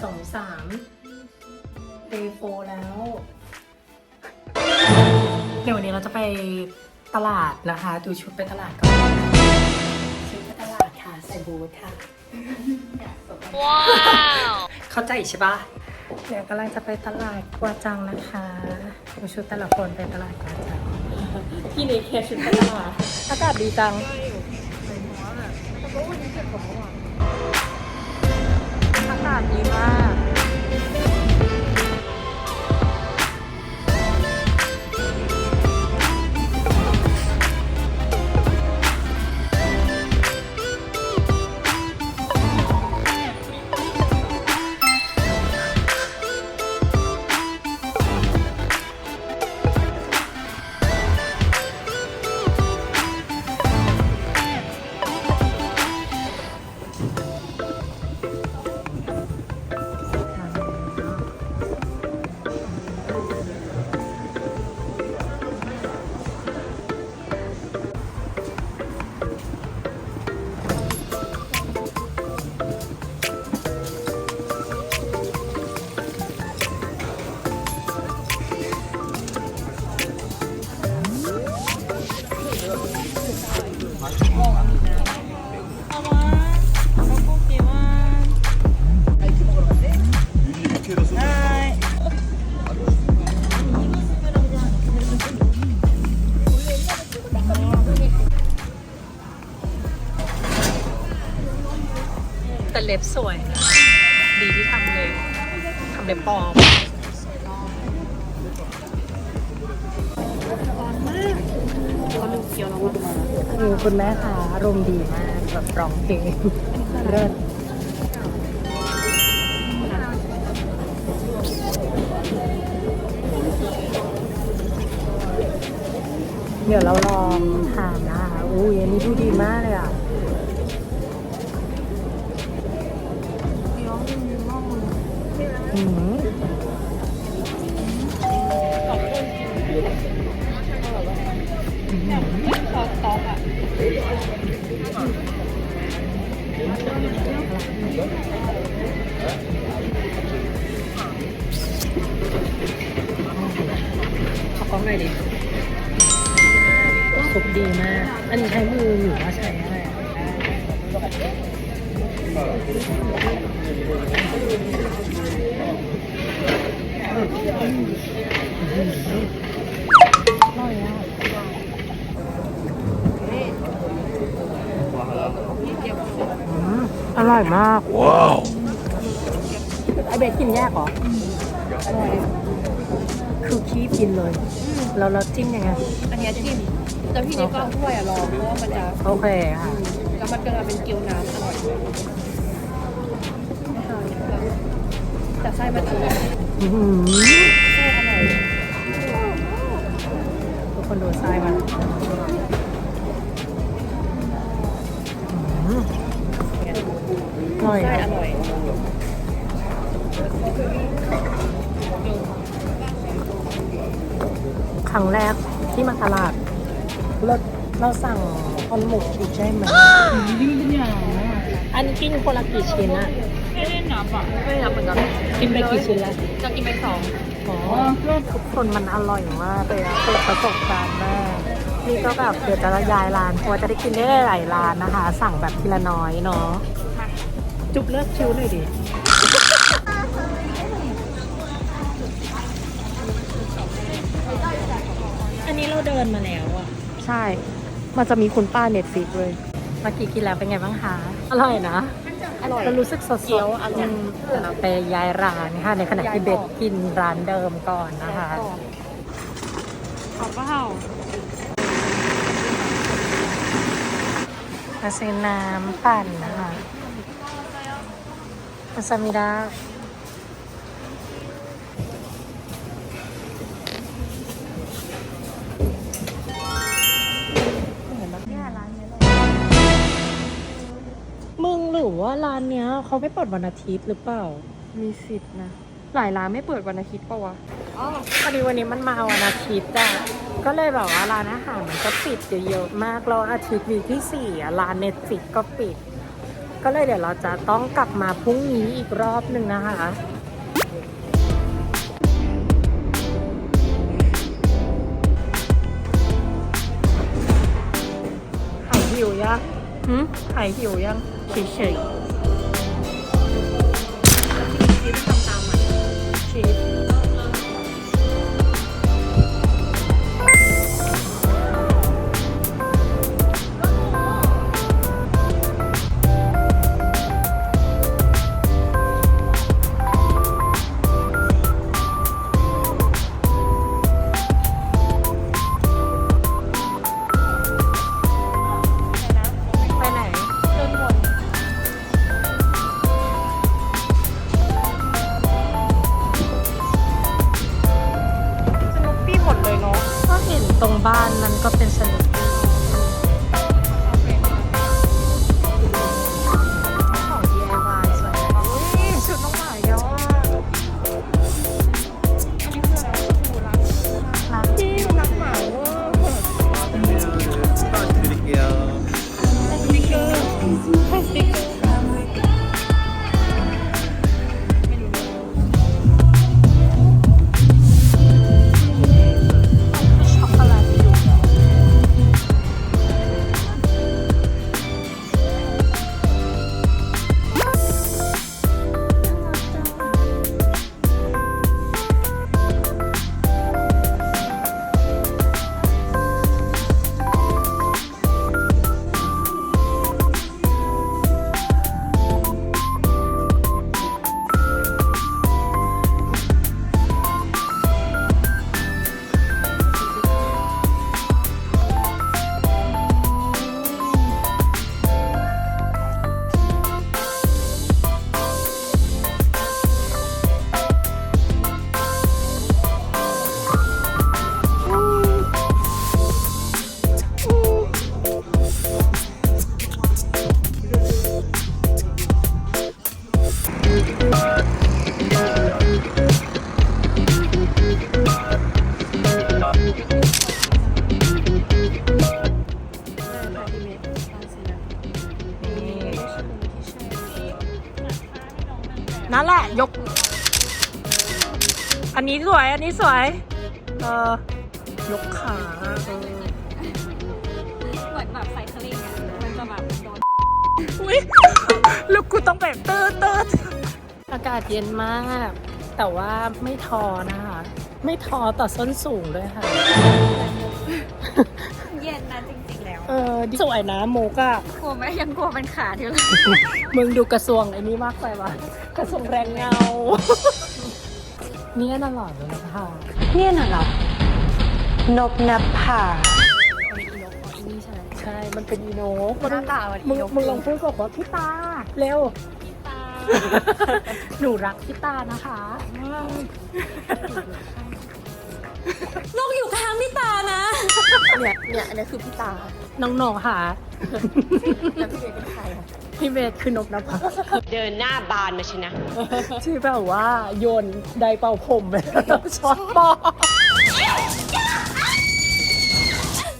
20วิบ2 3เดย์โฟแล้ว เดี๋ยววันนี้เราจะไปตลาดนะคะ ดูชุดไปตลาดก่อนชุดไปตลาดค่ะ ใส่บูทค่ะว้าวเข้าใจใช่ปะเดี๋ยวกำลังจะไปตลาดกวาจังนะคะดูชุดแต่ละคนไปตลาดกวาจังพี่นี่เคชุดไปตลาดอากาศดีจังากดีมาก เล็บสวย ดีที่ทำเล็บทำเล็บปลอมคือคุณแม่ค่ะอารมณ์ดีมากแบบร้องเพลงเลิศเดี๋ยวเราลองทานนะคะอุ้ยอันนี้ดูดีมากเลยอะ ขอกล้องหน่อยดิสุกดีมาก อันนี้ใช้มือหรือว่าใช้อะไรอะอร่อยอะอืมอ ร่อยมาก ว้าว ไอเบสกินแยกเหรออร่อยคือคีบกินเลยแล้วเราจิ้มยังไง อันเนี้ยจิ้มแต่พี่นี่ก็ถ้วยอะรอเพราะว่ามันจะโอเคค่ะ แล้วมันก็จะเป็นเกี๊ยวน้ำอร่อยแต่ไส้มันอร่อยอื้อหือไส้อร่อยทุกคนดูไส้มัน ร่อยไส้นะอร่อยครั้งแรกที่มาตลาดเราเราสั่งคอนหมกอีกใช่ไหมยิ่งเป็นอย่างอันนี้กินคนละกี่ชิ้นอะไม่ได้นับอะไม่ได้นับเหมือนกันกินไปกี่ชิ้นแล้วจะกินไปสองอ๋อทุกคนมันอร่อยมากเลยอะเปิดประสบการณ์มากนี่ก็แบบเดี๋ยวจะย้ายร้านกลัวจะได้กินได้หลายร้านนะคะ สั่งแบบทีละน้อยเนาะ จุ๊บเลิกคิ้วหน่อยดิอันนี้เราเดินมาแล้วอะ ใช่ มันจะมีคุณป้าเน็ตฟิกเลยเมื่อกี้กินแล้วเป็นไงบ้างคะ อร่อยนะ อร่อยเรารู้สึกสดๆเกี๊ยวอร่อยมเดี๋ยวเราไปย้ายร้านค่ะ ในขณะที่เบสกินร้านเดิมก่อนนะคะขอบเปล่ามาซื้อน้ำปั่นนะคะ มาซามิดามึงลืรือว่าร้านเนี้ยเขาไม่เปิดวันอาทิตย์หรือเปล่า มีสิทธิ์นะ หลายร้านไม่เปิดวันอาทิตย์ปะวะอ๋อพอดีวันนี้มันมาวันอาทิตย์อะก็เลยแบบว่าร้านอาหารมันก็ปิดเยอะๆมากแล้วอาทิตย์วีคที่สี่อะร้านเน็ตฟิกก็ปิด ก็เลยเดี๋ยวเราจะต้องกลับมาพรุ่งนี้อีกรอบหนึ่งนะคะหายหิวยังหืมหายหิวยังเฉยชี นี้สวยอันนี้สวย เออยกขาเออเหมือนแบบใส่สลิงอะ มันจะแบบโดนอุ๊ยแล้วกูต้องแบบตืดตืดอากาศเย็นมาก แต่ว่าไม่ทอนะคะ ไม่ทอต่อส้นสูงด้วยค่ะ เย็นนะจริงๆแล้ว เออสวยนะโมกอะกลัวไหมยังกลัวเป็นขาดอยู่เลย มึงดูกระทรวงไอ้นี้มากไปวะกระทรวงแรงเงา เนี่ยน่าหล่อเลยนะคะเนี่ยน่ะเหรอนบนภานี่ใช่ใช่ มันเป็นอีโนกหน้าตามันมึงอีโนก มึงลองพูดบอกว่าพี่ตา เร็วตาหนูรักพี่ตานะคะนกอยู่ข้างพี่ตานะ เนี่ย เนี่ย อันนี้คือพี่ตาน้องๆค่ะ แล้วพี่เบย์เป็นใครอะ พี่เบสคือนกนภาเดินหน้าบานมาชนะ ที่แบบว่าโยนไดร์เป่าผมไปแล้วช็อตปอ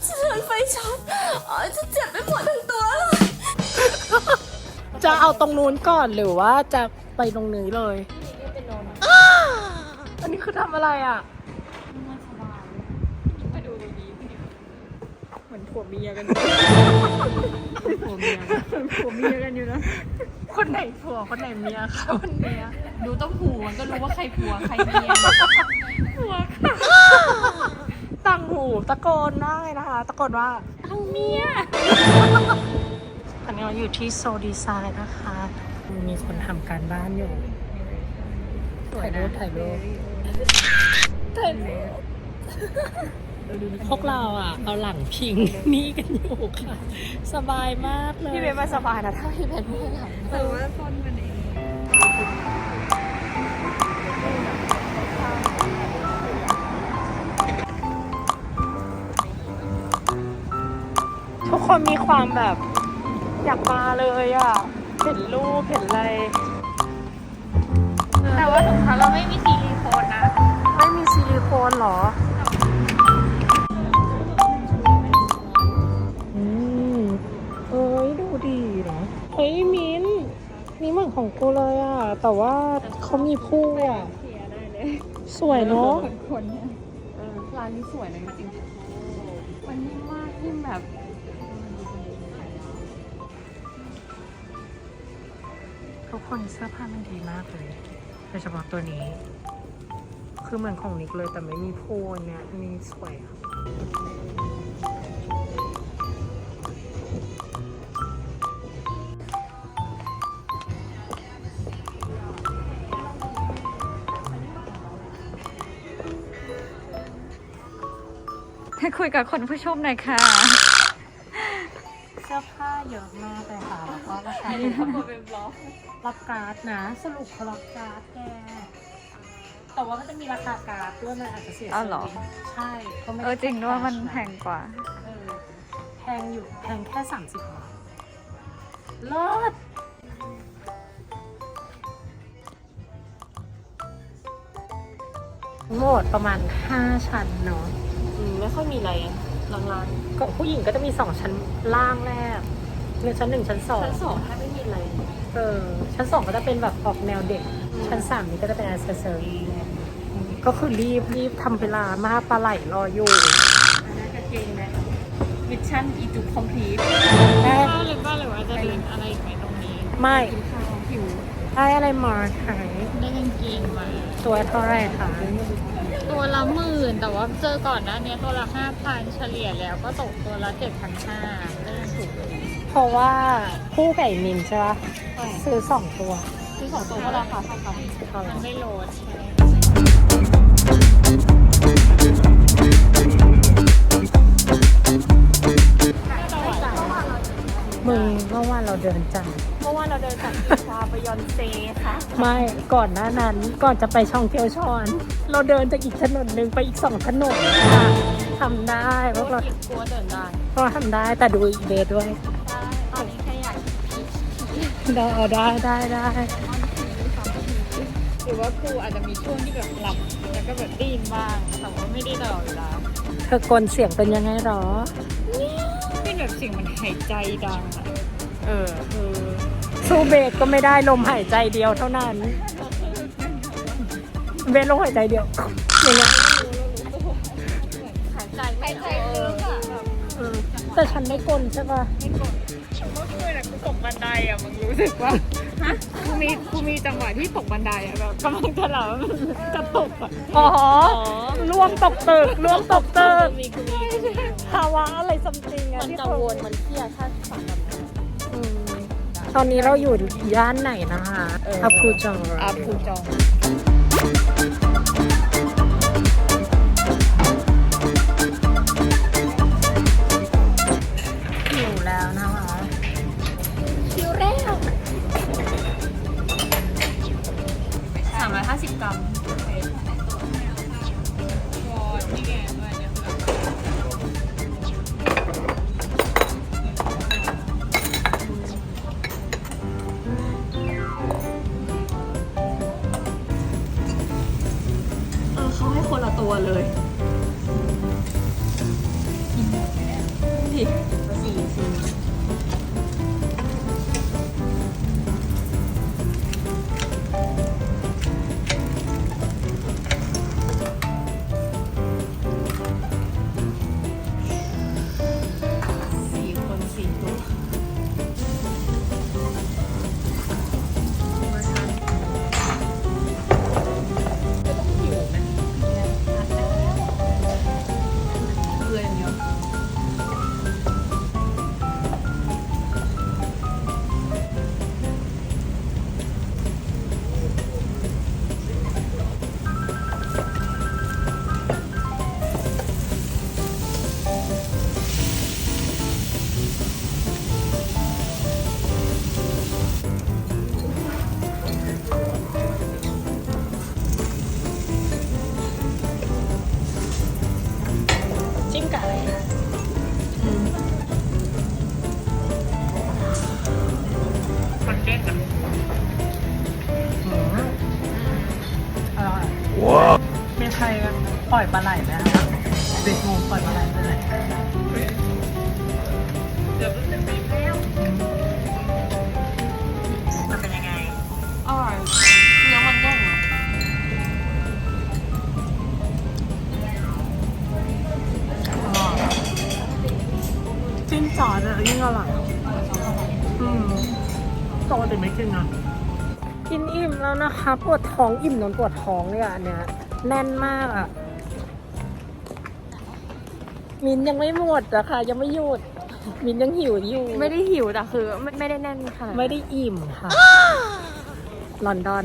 เฉือนไฟช็อตอ๋อจะเจ็บไปหมดทั้งตัวเลย จะเอาตรงนู้นก่อนหรือว่าจะไปตรงนี้เลย อันนี้คือทำอะไรอะ มาดูดีๆ เหมือนผัวเมียกันผัวเมียผัวเมียกันอยู่นะ คนไหนผัวคนไหนเมียคะคนเมียดูต้องหูมันก็รู้ว่าใครผัวใครเมียผัวค่ะต่างหูตะโกนมากเลยนะคะ ตะโกนว่าเอาเมียอันนี้เราอยู่ที่โซดีไซน์นะคะ มีคนทำการบ้านอยู่ถ่ายรูปถ่ายรูปถ่ายรูป พวกเราอะ เอาหลังพิงนี่กันอยู่ค่ะ สบายมากเลยพี่เบย์มาสบายนะถ้าพี่เบย์ไม่ให้หลังแต่ว่าต้นมันเองทุกคนมีความแบบอยากมาเลยอะ เห็นรูปเห็นอะไร แต่ว่าถุงเท้าเราไม่มีซิลิโคนนะ ไม่มีซิลิโคนเหรออื ฮ้ยมิ้นนี่เหมือนของกูเลยอะ แต่ว่าเขามีผู้อะเสียได้เลยสวยเนาะ คนเนี่ยเออร้านนี้สวยนะจริงๆมันนิ่มมากนิ่มแบบทุกคนเสื้อผ้ามันดีมากเลยโดยเฉพาะตัวนี้ คือเหมือนของนิกเลยแต่ไม่มีผู้อันเนี่ยนี่สวยอะ คุยกับคนผู้ชมหน่อยค่ะ เสื้อผ้าเยอะมากเลยค่ะแล้วก็ราคาอันนี้ทั้งหมดเป็นบล็อกรับการ์ดนะ สรุปเขารับการ์ดแกแต่ว่ามันจะมีราคาการ์ดด้วยมันอาจจะเสียอ้าวเหรอซร์วิสใช่เขาไม่เออจริงด้วยมันแพงกว่า เออแพงอยู่แพงแค่สามสิบบาทเลิศทั้งหมดประมาณ 5 ชั้นเนาะ อืมไม่ค่อยมีอะไรลางก็ผู้หญิงก็จะมี2ชั้นล่างแรกเรือชั้นหนึ่งชั้นสองๆชั้นสองถ้าไม่มีอะไร เออชั้นสองก็จะเป็นแบบออกแนวเด็กชั้นสามนี่ก็จะเป็นอ c เซสซอรี่ก็คือรีบรีบทำเวลามากปลาไหลรออยู่อันนั้นจะเก่งนะมิชชั่นอีจุคอมพลีทได้ข้าวหรือว่าหรือว่าจะเดินอะไรอีกไหมตรงนี้ ไม่กินข้าวหิวได้อะไรมาขายได้กางเกงมาตัวเท่าไหรคะ ตัวละหมื่นแต่ว่าเจอก่อนหน้านี้ตัวละห้าพันเฉลี่ยแล้วก็ตกตัวละเจ็ดพันห้าก็ยังถูกอยู่เพราะว่าคู่ไก่มินใช่ปะซื้อสองตัวคือสองตัวก็ราคาเท่ากันเท่าไหร่มันไม่โหลดใช่มึงเมื่อวานเราเดินจัง เมื่อวานเราเดินจากอีชาไปยอนเซค่ะ ไม่ก่อนหน้านั้นก่อนจะไปช่องเที่ยวชอน เราเดินจากอีกถนนหนึ่งไปอีกสองถนนค่ะทำได้พวกเรากลัวเดินได้พวกเราทำได้แต่ดูอีกเดทด้วยตอนนี้แค่อยากได้เอาได้ได้ได้หรือว่าครูอาจจะมีช่วงที่แบบหลับแล้วก็แบบได้ยินบ้างแต่ว่าไม่ได้ตลอดเวลาเธอกลเสียงเป็นยังไงหรอเป็นแบบเสียงมันหายใจดังอะเออเออ สู้เบรกก็ไม่ได้ลมหายใจเดียวเท่านั้น เบรกลมหายใจเดียวอย่างเงี้ยหายใจไม่ออกอะแบบเออแต่ฉันไม่กลใช่ปะไม่กดเมื่อคืนอะกูตกบันไดอะมึงรู้สึกว่าฮะกูมีกูมีจังหวะที่ตกบันไดอะแบบกำลังจะหลับกระตุกอะอ๋อร่วงตกตึกร่วงตกตึกมีกูมีภาวะอะไรซัมติงอะมันที่กังวลมันเครียดถ้าฝันแบบนั้นอืม ตอนนี้เราอยู่ย่านไหนนะคะเอออัพพูจอง อาภูจอง 嗯。 ท้องอิ่มนอนปวดท้องเลยอะอันเนี่ยแน่นมากอะ มินยังไม่หมดอะค่ะ ยังไม่หยุด มินยังหิวอยู่ ไม่ได้หิวแต่คือไม่ไม่ได้แน่นขนาดนั้นไม่ได้อิ่มค่ะ ลอนดอน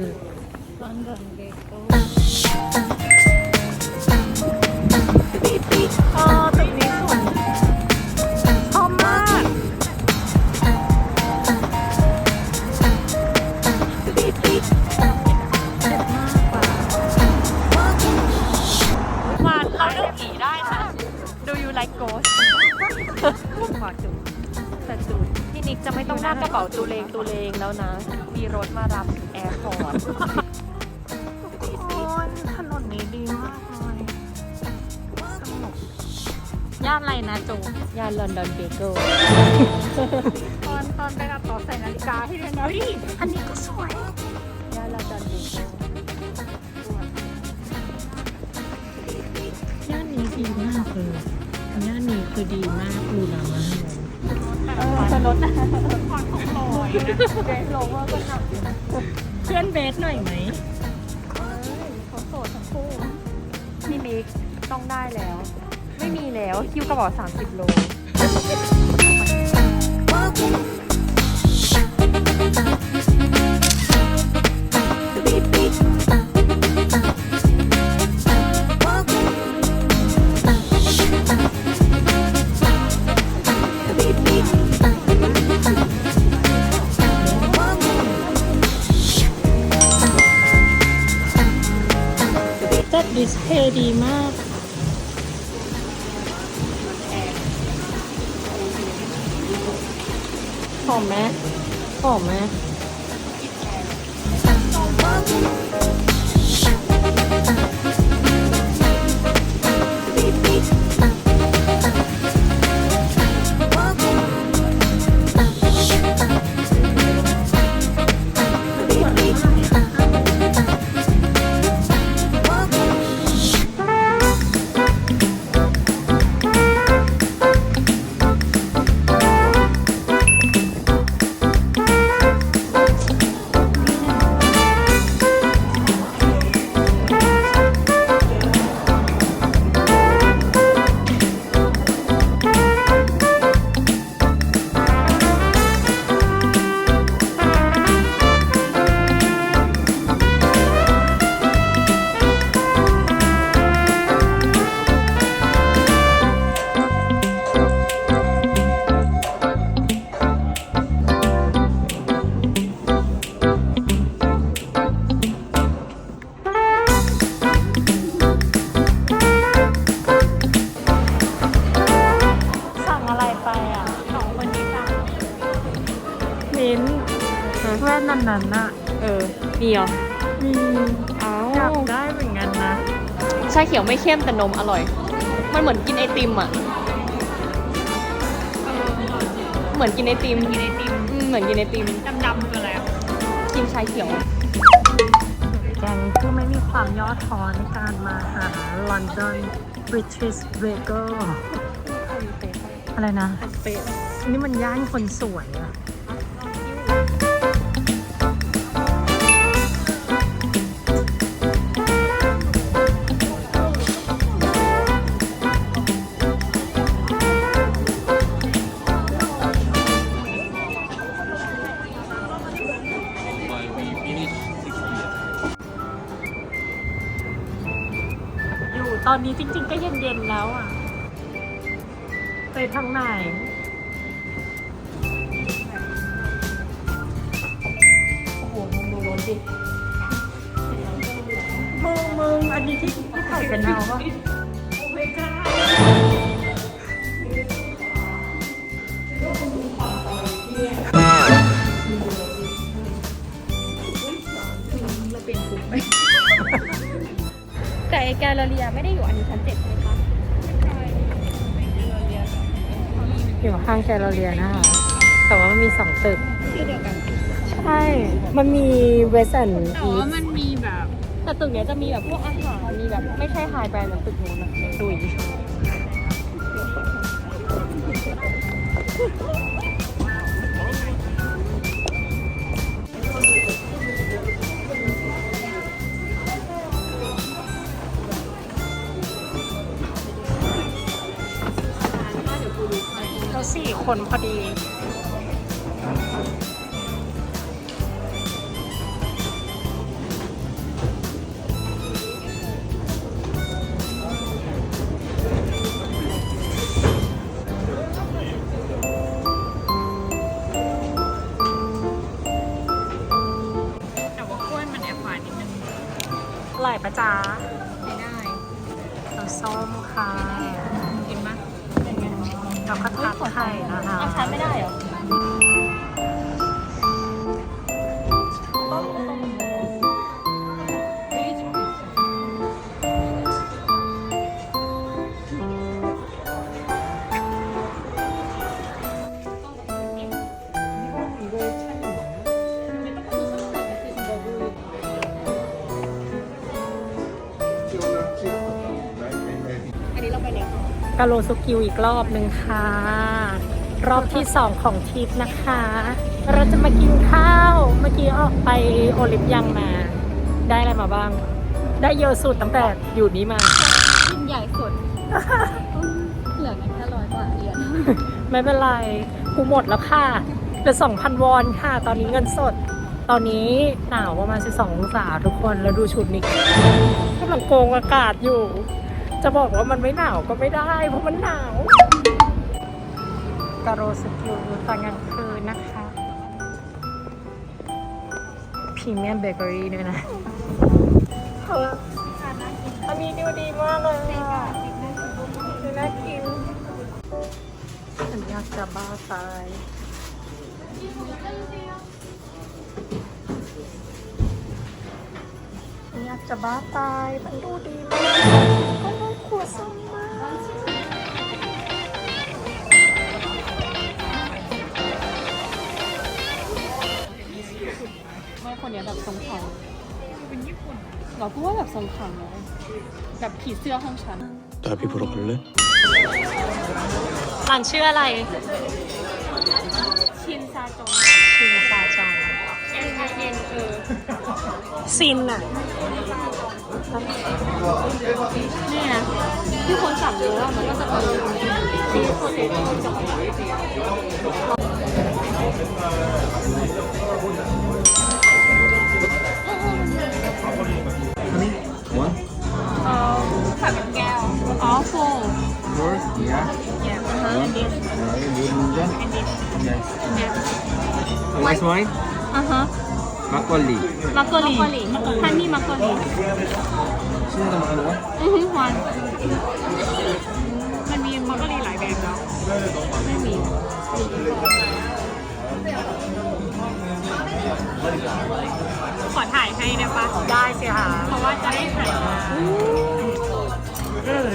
ลอนดอนเบเกอร์ นิกจะไม่ต้องลากกระเป๋าตูเลงตูเลงแล้วนะ มีรถมารับแอร์พอร์ตโอ้ยถนนนี้ดีมากเลยสนุกย่านอะไรนะจูยานลอนดอนเบเกิลตอนตอนไปกับต่อใส่นาฬิกาให้ด้วยนะพี่อันนี้ก็สวยยานลอนดอนเบเกิลย่านนี้ดีมากเลยย่านนี้คือดีมากดูนะมาก เออจะลดนะลดความของลอยนะเดนโลเวอร์ก็หนักอยู่นะเพื่อนเบสหน่อยไหมเขาโสดทั้งคู่พี่นิกต้องได้แล้ว ไม่มีแล้วคิวกระเป๋า30 โลจั ดิสเพย์ดีมากหอมไหมหอมไหม ขียวไม่เข้มแต่นมอร่อย มันเหมือนกินไอติมอะ เหมือนกินไอติมกินไอติมอืมเหมือนกินไอติม ดำๆคืออะไรอะกินชาเขียว แกงผู้ไม่มีความย่อท้อในการมาหาลอนดอนบริทิชเบเกอร์อะไรนะเป็ดนี่มันย่านคนสวยอะ ไปทางไหนโอ้โหมึงดูรถดิมึงมึงอันนี้ที่ที่ถ่ายกันเอาปะแต่ไอแกลเลอเรียไม่ได้อยู่อันนี้ชั้นเจ็ดใช่ อยู่ข้างแกลเลอเรียนะคะแต่ว่ามันมีสองตึก ชื่อเดียวกันใช่ มันมีเวสต์แต่อีว่ามันมีแบบแต่ตึกเนี้ยจะมีแบบพวกอาหารมีแบบไม่ใช่ไฮแบรนด์แบบตึกนู้นนะดุยเสี่คนพอดี กาโลสุกิวอีกรอบหนึ่งค่ะ รอบที่สองของทริปนะคะ เราจะมากินข้าวเมื่อกี้ออกไปโอลิฟยังมา ได้อะไรมาบ้าง ได้เยอะสุดตั้งแต่อยู่นี้มากินใหญ่สุดเหลือแค่ร้อยกว่าเหรียญไม่เป็นไร กูหมดแล้วค่ะเหลือสองพันวอนค่ะ ตอนนี้เงินสด ตอนนี้หนาวประมาณ 12 องศาทุกคน แล้วดูชุดนี้กำลังโกงอากาศอยู่ จะบอกว่ามันไม่หนาวก็ไม่ได้ เพราะมันหนาวกาโรสกิลตอนกลางคืนนะคะพรีเมียมเบเกอรี่ด้วยนะเอออันนี้ดูดีมากเลยอะดูน่ากินฉันอยากจะบ้าตายฉันอยากจะบ้าตายมันดูดีมากก็น่าข วดส้มมาก ไม่คนเนี้ยแบบทรงเขา เป็นญี่ปุ่น เราพูดว่าแบบทรงเขาเนอะแบบผีเสื้อห้องฉัน 나비 보러 갈래? หลานชื่ออะไร ชินซาจง ชินซาจอง N I N เออ ซินอ่ะ เนี่ย ที่คนสั่งเยอะอะมันก็จะเป็นชีสโพเตโต้จอย One? เออผักเป็นแก้วอ๋อโฟ Yours? Yeah. แก้ว One? Alright, good ninja. Yes. The last wine? อะฮะ Makgeolli. มักกะลีฮันนี่มักกะลี Sino naman ano? อือฮึวันมันมีมักกะลีหลายแบบแล้วไม่มีขอถ่ายให้ได้ปะได้สิค่ะเพราะว่าจะได้ถ่ายมาอะไร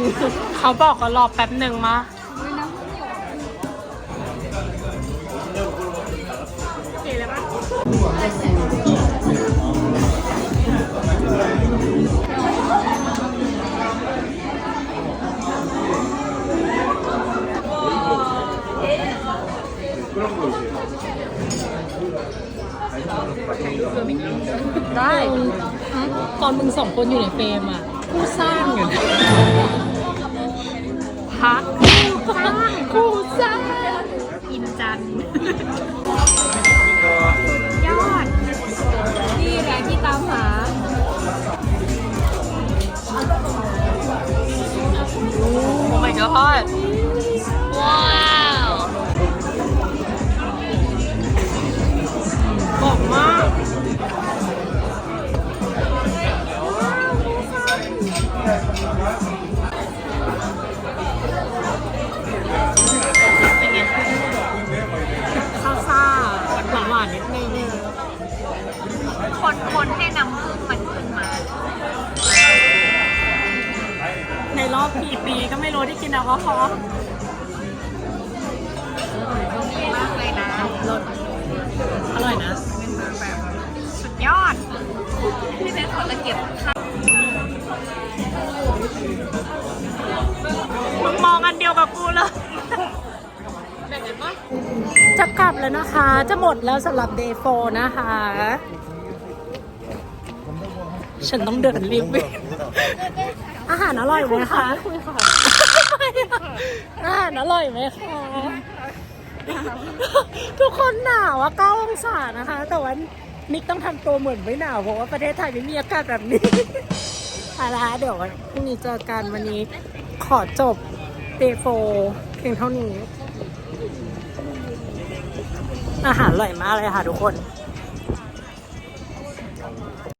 ง เขาบอกว่ารอแป๊บหนึ่งมาโอเคแล้วปะได้ ตอนมึงสองคนอยู่ในเฟรมอะ ผู้สร้างอยู่นะ พักผู้สร้างผู้สร้างอินจันทร์ยอด นี่แหละที่ตามหาโอ้ my god คนคนให้น้ำผึ้งมันขึ้นมา ในรอบกี่ปีก็ไม่รู้ที่กินแอลกอฮอล์ดีมากเลยนะรสอร่อยนะ สุดยอดพี่เบนขอตะเกียบข้าวมึงมองอันเดียวกับกูเลยแบ่งกันปะจะกลับแล้วนะคะ จะหมดแล้วสำหรับ day 4นะคะ ฉันต้องเดินรีบวิ่งอาหารอร่อยไหมคะคุยค่ะอาหารอร่อยไหมคะทุกคนหนาวอะ9องศานะคะ แต่ว่านิกต้องทำตัวเหมือนไม่หนาวเพราะว่าประเทศไทยไม่มีอากาศแบบนี้อาละเดี๋ยวพรุ่งนี้เจอกันวันนี้ขอจบ day 4เพียงเท่านี้อาหารอร่อยมากเลยค่ะทุกคน